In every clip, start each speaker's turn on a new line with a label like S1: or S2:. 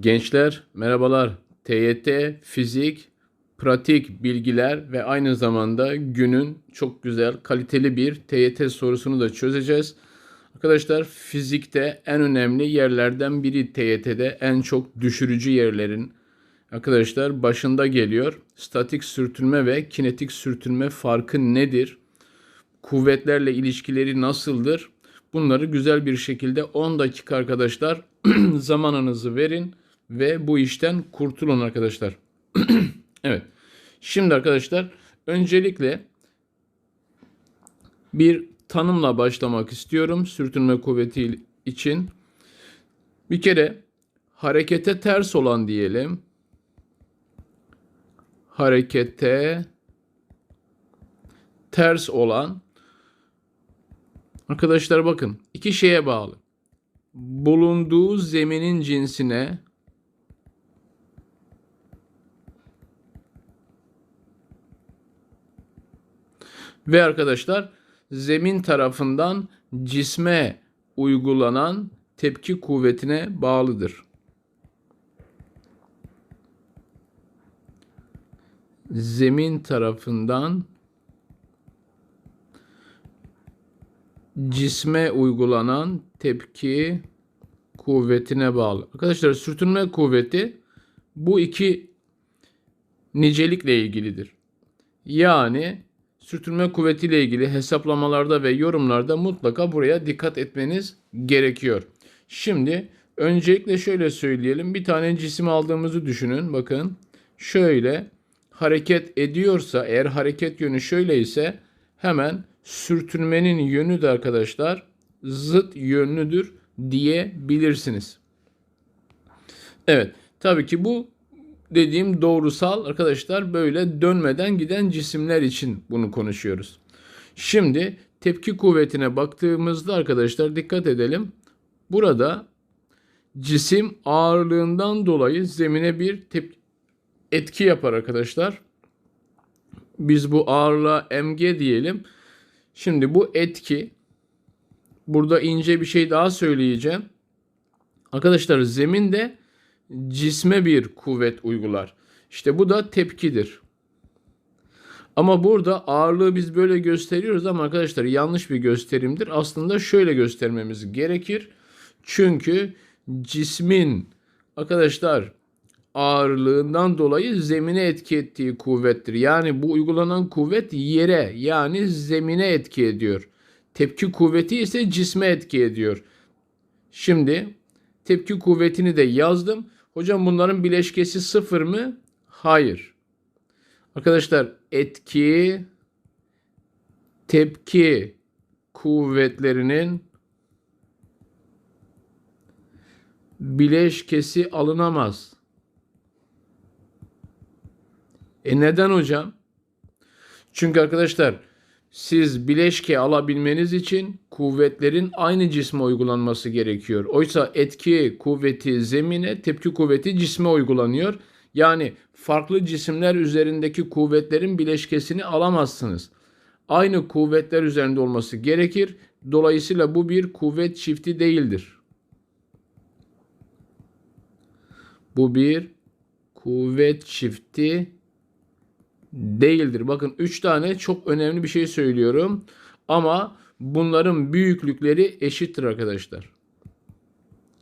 S1: Gençler merhabalar. TYT, fizik, pratik bilgiler ve aynı zamanda günün çok güzel, kaliteli bir TYT sorusunu da çözeceğiz. Arkadaşlar fizikte en önemli yerlerden biri TYT'de en çok düşürücü yerlerin arkadaşlar başında geliyor. Statik sürtünme ve kinetik sürtünme farkı nedir? Kuvvetlerle ilişkileri nasıldır? Bunları güzel bir şekilde 10 dakika arkadaşlar zamanınızı verin ve bu işten kurtulun arkadaşlar. evet. Şimdi arkadaşlar öncelikle bir tanımla başlamak istiyorum sürtünme kuvveti için. Bir kere harekete ters olan diyelim. Harekete ters olan arkadaşlar bakın iki şeye bağlı. Bulunduğu zeminin cinsine ve arkadaşlar zemin tarafından cisme uygulanan tepki kuvvetine bağlıdır. Zemin tarafından cisme uygulanan tepki kuvvetine bağlı. Arkadaşlar sürtünme kuvveti bu iki nicelikle ilgilidir. Yani sürtünme kuvvetiyle ilgili hesaplamalarda ve yorumlarda mutlaka buraya dikkat etmeniz gerekiyor. Şimdi öncelikle şöyle söyleyelim. Bir tane cisim aldığımızı düşünün. Bakın şöyle hareket ediyorsa eğer hareket yönü şöyle ise hemen sürtünmenin yönü de arkadaşlar zıt yönlüdür diyebilirsiniz. Evet tabii ki bu dediğim doğrusal arkadaşlar böyle dönmeden giden cisimler için bunu konuşuyoruz. Şimdi tepki kuvvetine baktığımızda arkadaşlar dikkat edelim. Burada cisim ağırlığından dolayı zemine bir etki yapar arkadaşlar. Biz bu ağırlığa mg diyelim. Şimdi bu etki burada ince bir şey daha söyleyeceğim. Arkadaşlar zeminde cisme bir kuvvet uygular. İşte bu da tepkidir. Ama burada ağırlığı biz böyle gösteriyoruz ama arkadaşlar yanlış bir gösterimdir. Aslında şöyle göstermemiz gerekir. Çünkü cismin arkadaşlar ağırlığından dolayı zemine etki ettiği kuvvettir. Yani bu uygulanan kuvvet yere yani zemine etki ediyor. Tepki kuvveti ise cisme etki ediyor. Şimdi tepki kuvvetini de yazdım. Hocam bunların bileşkesi sıfır mı? Hayır. Arkadaşlar etki tepki kuvvetlerinin bileşkesi alınamaz. E neden hocam? Çünkü arkadaşlar siz bileşke alabilmeniz için kuvvetlerin aynı cisme uygulanması gerekiyor. Oysa etki kuvveti zemine, tepki kuvveti cisme uygulanıyor. Yani farklı cisimler üzerindeki kuvvetlerin bileşkesini alamazsınız. Aynı kuvvetler üzerinde olması gerekir. Dolayısıyla bu bir kuvvet çifti değildir. Bu bir kuvvet çifti değildir. Bakın 3 tane çok önemli bir şey söylüyorum. Ama bunların büyüklükleri eşittir arkadaşlar.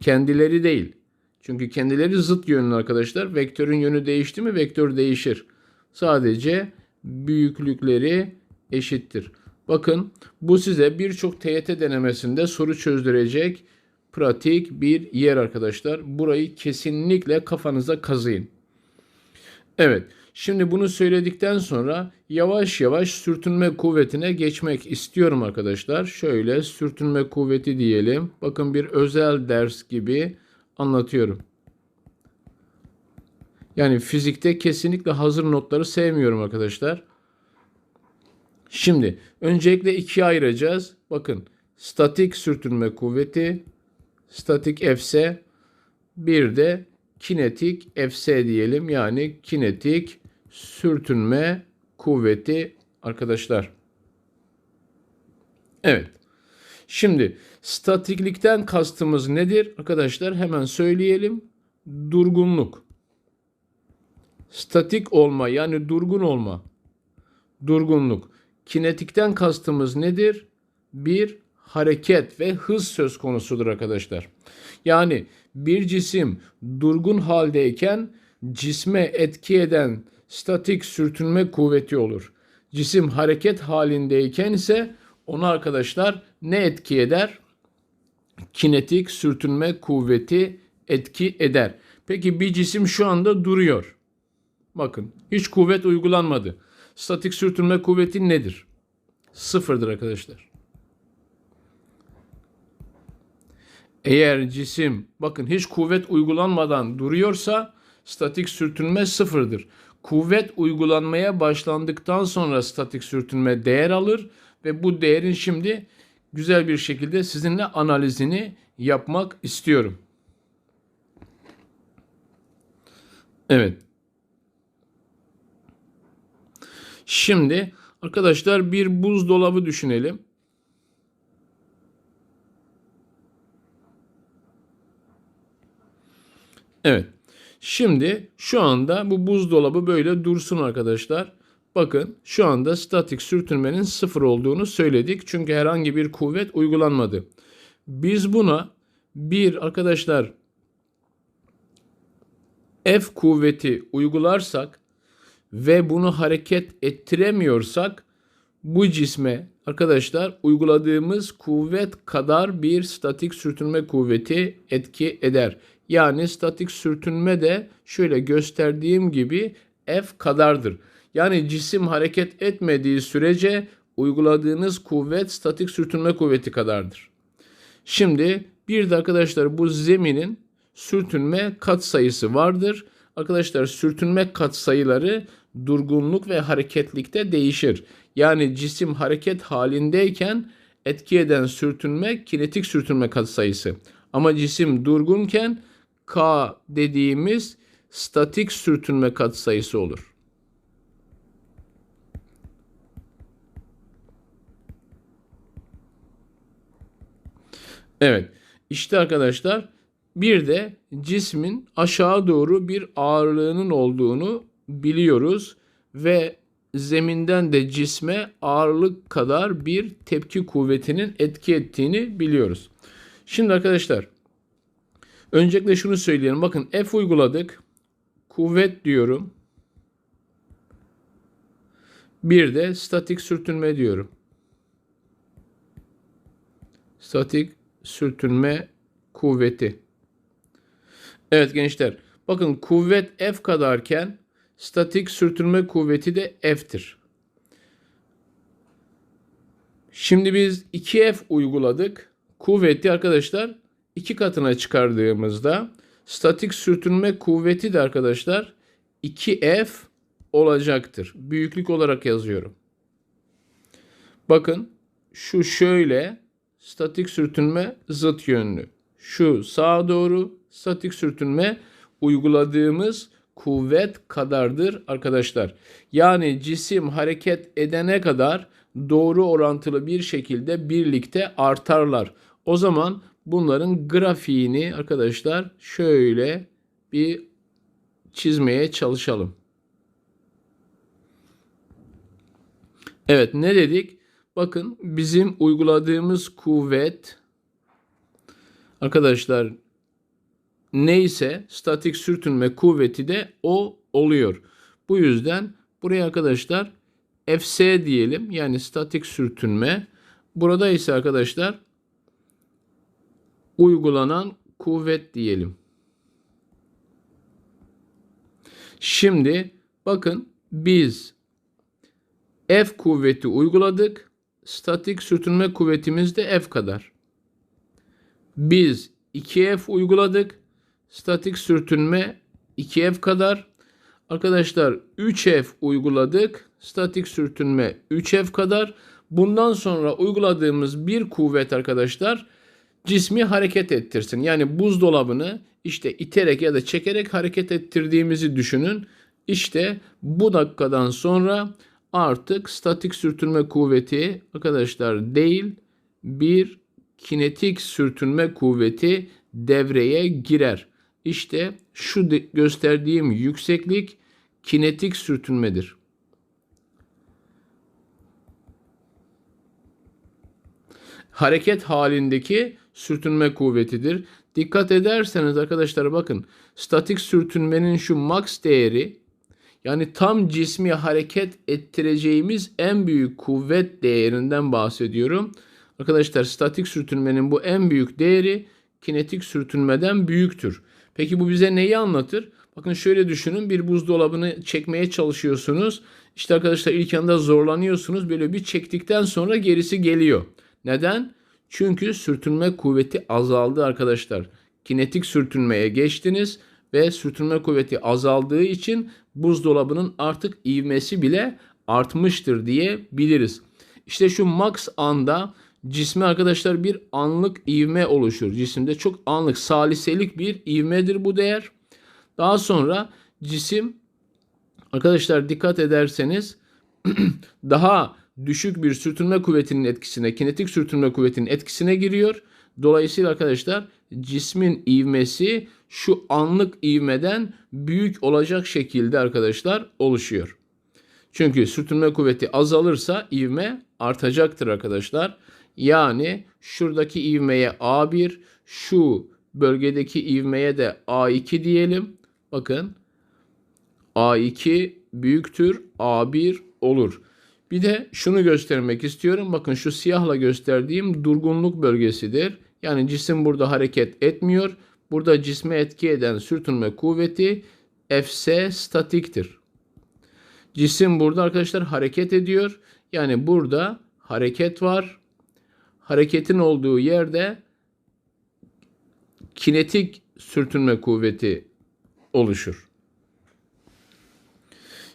S1: Kendileri değil. Çünkü kendileri zıt yönlü arkadaşlar. Vektörün yönü değişti mi vektör değişir. Sadece büyüklükleri eşittir. Bakın bu size birçok TYT denemesinde soru çözdürecek pratik bir yer arkadaşlar. Burayı kesinlikle kafanıza kazıyın. Evet. Şimdi bunu söyledikten sonra yavaş yavaş sürtünme kuvvetine geçmek istiyorum arkadaşlar. Şöyle sürtünme kuvveti diyelim. Bakın bir özel ders gibi anlatıyorum. Yani fizikte kesinlikle hazır notları sevmiyorum arkadaşlar. Şimdi öncelikle ikiye ayıracağız. Bakın statik sürtünme kuvveti, statik Fs, bir de kinetik Fs diyelim. Yani kinetik sürtünme kuvveti arkadaşlar. Evet. Şimdi statiklikten kastımız nedir? Arkadaşlar hemen söyleyelim. durgunluk. Statik olma yani durgun olma. Durgunluk. Kinetikten kastımız nedir? Bir hareket ve hız söz konusudur arkadaşlar. Yani bir cisim durgun haldeyken cisme etki eden statik sürtünme kuvveti olur. Cisim hareket halindeyken ise ona arkadaşlar ne etki eder? Kinetik sürtünme kuvveti etki eder. Peki bir cisim şu anda duruyor. Bakın hiç kuvvet uygulanmadı. Statik sürtünme kuvveti nedir? Sıfırdır arkadaşlar. Eğer cisim bakın hiç kuvvet uygulanmadan duruyorsa statik sürtünme sıfırdır. Kuvvet uygulanmaya başlandıktan sonra statik sürtünme değer alır ve bu değerin şimdi güzel bir şekilde sizinle analizini yapmak istiyorum. Evet. Şimdi arkadaşlar bir buzdolabı düşünelim. Evet. Şimdi şu anda bu buzdolabı böyle dursun arkadaşlar. Bakın şu anda statik sürtünmenin sıfır olduğunu söyledik. Çünkü herhangi bir kuvvet uygulanmadı. Biz buna bir arkadaşlar F kuvveti uygularsak ve bunu hareket ettiremiyorsak bu cisme arkadaşlar uyguladığımız kuvvet kadar bir statik sürtünme kuvveti etki eder. Yani statik sürtünme de şöyle gösterdiğim gibi F kadardır. Yani cisim hareket etmediği sürece uyguladığınız kuvvet statik sürtünme kuvveti kadardır. Şimdi bir de arkadaşlar bu zeminin sürtünme katsayısı vardır. Arkadaşlar sürtünme katsayıları durgunluk ve hareketlikte değişir. Yani cisim hareket halindeyken etki eden sürtünme kinetik sürtünme katsayısı. Ama cisim durgunken K dediğimiz statik sürtünme katsayısı olur. Evet. İşte arkadaşlar bir de cismin aşağı doğru bir ağırlığının olduğunu biliyoruz ve zeminden de cisme ağırlık kadar bir tepki kuvvetinin etki ettiğini biliyoruz. Şimdi arkadaşlar öncelikle şunu söyleyelim. Bakın F uyguladık. Kuvvet diyorum. Bir de statik sürtünme diyorum. Statik sürtünme kuvveti. Evet gençler. Bakın kuvvet F kadarken statik sürtünme kuvveti de F'tir. Şimdi biz 2F uyguladık. Kuvveti arkadaşlar iki katına çıkardığımızda statik sürtünme kuvveti de arkadaşlar 2F olacaktır. Büyüklük olarak yazıyorum. Bakın şu şöyle statik sürtünme zıt yönlü. Şu sağa doğru statik sürtünme uyguladığımız kuvvet kadardır arkadaşlar. Yani cisim hareket edene kadar doğru orantılı bir şekilde birlikte artarlar. O zaman bunların grafiğini arkadaşlar şöyle bir çizmeye çalışalım. Evet ne dedik? Bakın bizim uyguladığımız kuvvet arkadaşlar neyse statik sürtünme kuvveti de o oluyor. Bu yüzden buraya arkadaşlar Fs diyelim. Yani statik sürtünme. Burada ise arkadaşlar uygulanan kuvvet diyelim. Şimdi bakın biz F kuvveti uyguladık. Statik sürtünme kuvvetimiz de F kadar. Biz 2F uyguladık. Statik sürtünme 2F kadar. Arkadaşlar 3F uyguladık. Statik sürtünme 3F kadar. Bundan sonra uyguladığımız bir kuvvet arkadaşlar cismi hareket ettirsin. Yani buzdolabını işte iterek ya da çekerek hareket ettirdiğimizi düşünün. İşte bu dakikadan sonra artık statik sürtünme kuvveti arkadaşlar değil bir kinetik sürtünme kuvveti devreye girer. İşte şu gösterdiğim yükseklik kinetik sürtünmedir. hareket halindeki sürtünme kuvvetidir. Dikkat ederseniz arkadaşlar bakın statik sürtünmenin şu max değeri yani tam cismi hareket ettireceğimiz en büyük kuvvet değerinden bahsediyorum. Arkadaşlar statik sürtünmenin bu en büyük değeri kinetik sürtünmeden büyüktür. Peki bu bize neyi anlatır? Bakın şöyle düşünün bir buzdolabını çekmeye çalışıyorsunuz. İşte arkadaşlar ilk anda zorlanıyorsunuz. Böyle bir çektikten sonra gerisi geliyor. Neden? Çünkü sürtünme kuvveti azaldı arkadaşlar. Kinetik sürtünmeye geçtiniz ve sürtünme kuvveti azaldığı için buzdolabının artık ivmesi bile artmıştır diyebiliriz. İşte şu max anda cisme arkadaşlar bir anlık ivme oluşur. Cisimde çok anlık saliselik bir ivmedir bu değer. Daha sonra cisim arkadaşlar dikkat ederseniz daha düşük bir sürtünme kuvvetinin etkisine, kinetik sürtünme kuvvetinin etkisine giriyor. Dolayısıyla arkadaşlar cismin ivmesi şu anlık ivmeden büyük olacak şekilde arkadaşlar oluşuyor. Çünkü sürtünme kuvveti azalırsa ivme artacaktır arkadaşlar. Yani şuradaki ivmeye A1, şu bölgedeki ivmeye de A2 diyelim. Bakın A2 büyüktür A1 olur. Bir de şunu göstermek istiyorum. Bakın şu siyahla gösterdiğim durgunluk bölgesidir. Yani cisim burada hareket etmiyor. Burada cisme etki eden sürtünme kuvveti Fs statiktir. Cisim burada arkadaşlar hareket ediyor. Yani burada hareket var. Hareketin olduğu yerde kinetik sürtünme kuvveti oluşur.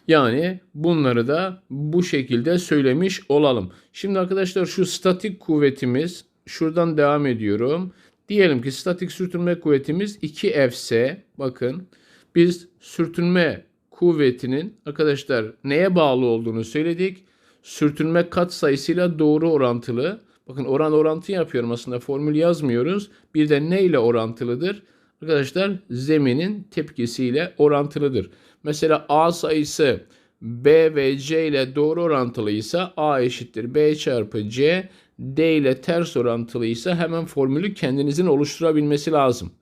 S1: Yani bunları da bu şekilde söylemiş olalım. Şimdi arkadaşlar şu statik kuvvetimiz şuradan devam ediyorum. Diyelim ki statik sürtünme kuvvetimiz 2 Fs. Bakın biz sürtünme kuvvetinin arkadaşlar neye bağlı olduğunu söyledik. Sürtünme kat sayısıyla doğru orantılı. Bakın oran orantı yapıyorum aslında formül yazmıyoruz. Bir de ne ile orantılıdır? Arkadaşlar zeminin tepkisiyle orantılıdır. Mesela A sayısı B ve C ile doğru orantılıysa A eşittir B çarpı C. D ile ters orantılıysa hemen formülü kendinizin oluşturabilmesi lazım.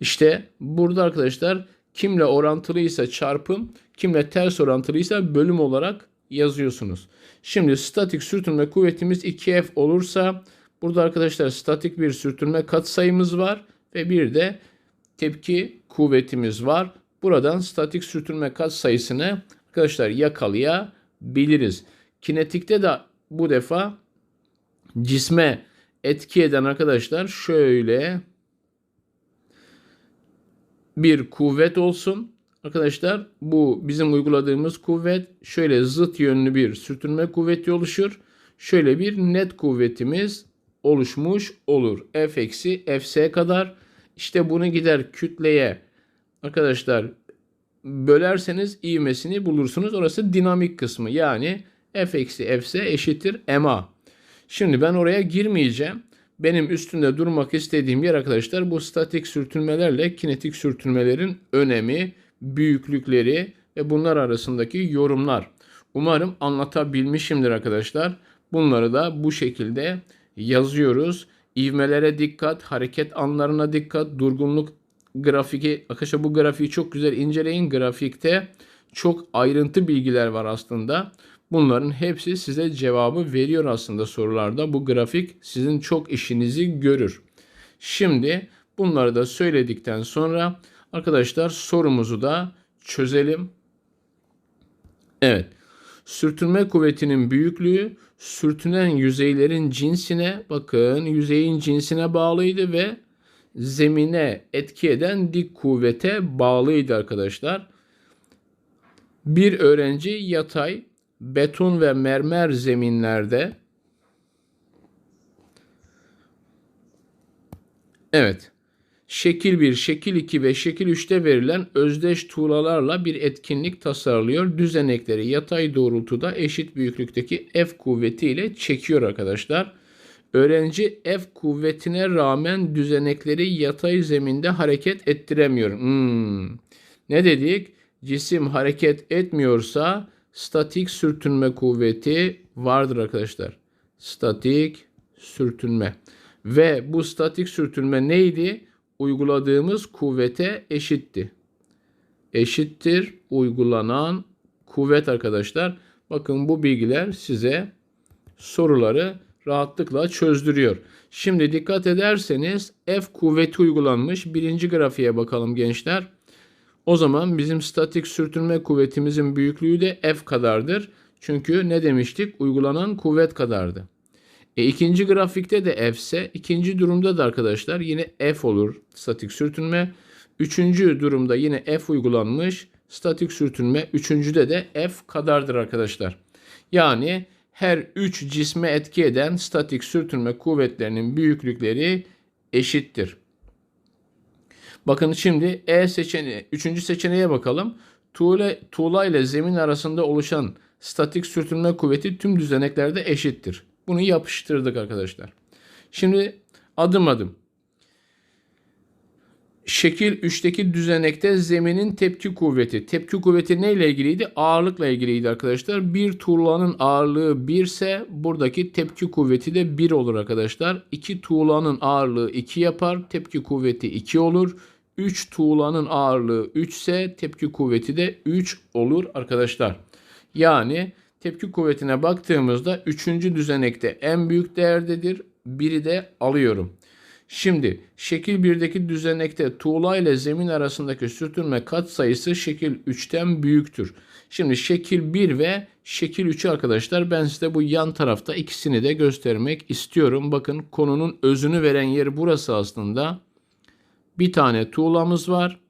S1: İşte burada arkadaşlar kimle orantılıysa çarpım, kimle ters orantılıysa bölüm olarak yazıyorsunuz. Şimdi statik sürtünme kuvvetimiz 2F olursa burada arkadaşlar statik bir sürtünme katsayımız var ve bir de tepki kuvvetimiz var. Buradan statik sürtünme katsayısını arkadaşlar yakalayabiliriz. Kinetikte de bu defa cisme etki eden arkadaşlar şöyle bir kuvvet olsun. Arkadaşlar bu bizim uyguladığımız kuvvet şöyle zıt yönlü bir sürtünme kuvveti oluşur. Şöyle bir net kuvvetimiz oluşmuş olur. F eksi Fs kadar. İşte bunu gider kütleye arkadaşlar bölerseniz ivmesini bulursunuz. Orası dinamik kısmı. Yani F eksi Fs eşittir ma. Şimdi ben oraya girmeyeceğim. Benim üstünde durmak istediğim yer arkadaşlar bu statik sürtünmelerle kinetik sürtünmelerin önemi, büyüklükleri ve bunlar arasındaki yorumlar. Umarım anlatabilmişimdir arkadaşlar. Bunları da bu şekilde yazıyoruz. İvmelere dikkat, hareket anlarına dikkat, durgunluk grafiki. Arkadaşlar bu grafiği çok güzel inceleyin. Grafikte çok ayrıntı bilgiler var aslında. Bunların hepsi size cevabı veriyor aslında sorularda. Bu grafik sizin çok işinizi görür. Şimdi bunları da söyledikten sonra arkadaşlar sorumuzu da çözelim. Evet. Sürtünme kuvvetinin büyüklüğü sürtünen yüzeylerin cinsine bakın yüzeyin cinsine bağlıydı ve zemine etki eden dik kuvvete bağlıydı arkadaşlar. Bir öğrenci yatay beton ve mermer zeminlerde Evet. Şekil 1, şekil 2 ve şekil 3'te verilen özdeş tuğlalarla bir etkinlik tasarlıyor. Düzenekleri yatay doğrultuda eşit büyüklükteki F kuvveti ile çekiyor arkadaşlar. Öğrenci F kuvvetine rağmen düzenekleri yatay zeminde hareket ettiremiyor. Hmm. Ne dedik? Cisim hareket etmiyorsa statik sürtünme kuvveti vardır arkadaşlar. Statik sürtünme. Ve bu statik sürtünme neydi? Uyguladığımız kuvvete eşitti. Eşittir uygulanan kuvvet arkadaşlar. Bakın bu bilgiler size soruları rahatlıkla çözdürüyor. Şimdi dikkat ederseniz F kuvveti uygulanmış. Birinci grafiğe bakalım gençler. O zaman bizim statik sürtünme kuvvetimizin büyüklüğü de F kadardır. Çünkü ne demiştik? Uygulanan kuvvet kadardı. E, ikinci grafikte de F ise ikinci durumda da arkadaşlar yine F olur statik sürtünme. Üçüncü durumda yine F uygulanmış statik sürtünme. Üçüncüde de F kadardır arkadaşlar. Yani her üç cisme etki eden statik sürtünme kuvvetlerinin büyüklükleri eşittir. Bakın şimdi E seçeneği, üçüncü seçeneğe bakalım. Tuğla, tuğla ile zemin arasında oluşan statik sürtünme kuvveti tüm düzeneklerde eşittir. Bunu yapıştırdık arkadaşlar. Şimdi adım adım. Şekil 3'teki düzenekte zeminin tepki kuvveti. Tepki kuvveti neyle ilgiliydi? Ağırlıkla ilgiliydi arkadaşlar. Bir tuğlanın ağırlığı 1 ise buradaki tepki kuvveti de 1 olur arkadaşlar. 2 tuğlanın ağırlığı 2 yapar. Tepki kuvveti 2 olur. 3 tuğlanın ağırlığı 3 ise tepki kuvveti de 3 olur arkadaşlar. Yani tepki kuvvetine baktığımızda 3. düzenekte en büyük değerdedir. Biri de alıyorum. Şimdi şekil 1'deki düzenekte tuğla ile zemin arasındaki sürtünme katsayısı şekil 3'ten büyüktür. Şimdi şekil 1 ve şekil 3'ü arkadaşlar ben size bu yan tarafta ikisini de göstermek istiyorum. Bakın konunun özünü veren yer burası aslında. Bir tane tuğlamız var.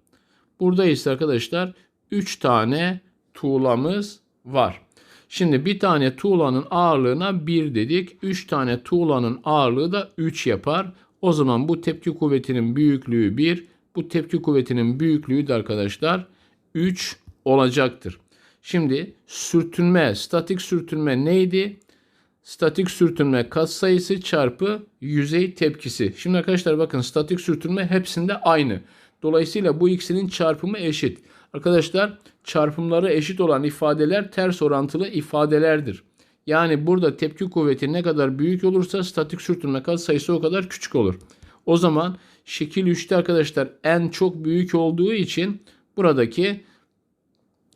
S1: Burada ise arkadaşlar 3 tane tuğlamız var. Şimdi bir tane tuğlanın ağırlığına 1 dedik. 3 tane tuğlanın ağırlığı da 3 yapar. O zaman bu tepki kuvvetinin büyüklüğü 1. Bu tepki kuvvetinin büyüklüğü de arkadaşlar 3 olacaktır. Şimdi sürtünme, statik sürtünme neydi? Statik sürtünme katsayısı çarpı yüzey tepkisi. Şimdi arkadaşlar bakın statik sürtünme hepsinde aynı. Dolayısıyla bu ikisinin çarpımı eşit. Arkadaşlar çarpımları eşit olan ifadeler ters orantılı ifadelerdir. Yani burada tepki kuvveti ne kadar büyük olursa statik sürtünme katsayısı o kadar küçük olur. O zaman şekil 3'te arkadaşlar en çok büyük olduğu için buradaki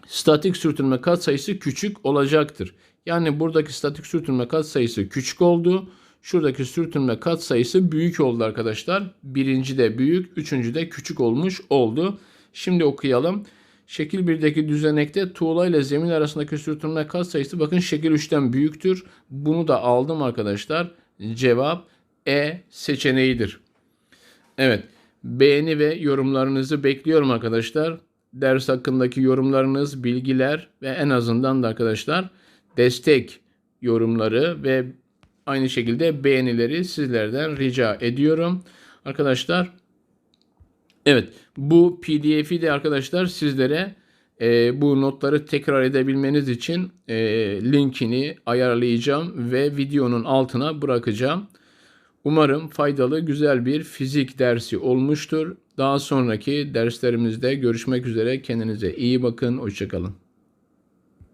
S1: statik sürtünme katsayısı küçük olacaktır. Yani buradaki statik sürtünme katsayısı küçük oldu. Şuradaki sürtünme katsayısı büyük oldu arkadaşlar. Birinci de büyük, üçüncü de küçük olmuş oldu. Şimdi okuyalım. Şekil 1'deki düzenekte tuğla ile zemin arasındaki sürtünme katsayısı bakın şekil 3'ten büyüktür. Bunu da aldım arkadaşlar. Cevap E seçeneğidir. Evet. Beğeni ve yorumlarınızı bekliyorum arkadaşlar. Ders hakkındaki yorumlarınız, bilgiler ve en azından da arkadaşlar destek yorumları ve aynı şekilde beğenileri sizlerden rica ediyorum. Arkadaşlar Evet bu pdf'i de arkadaşlar sizlere e, bu notları tekrar edebilmeniz için e, linkini ayarlayacağım ve videonun altına bırakacağım. Umarım faydalı güzel bir fizik dersi olmuştur. Daha sonraki derslerimizde görüşmek üzere. Kendinize iyi bakın. Hoşçakalın.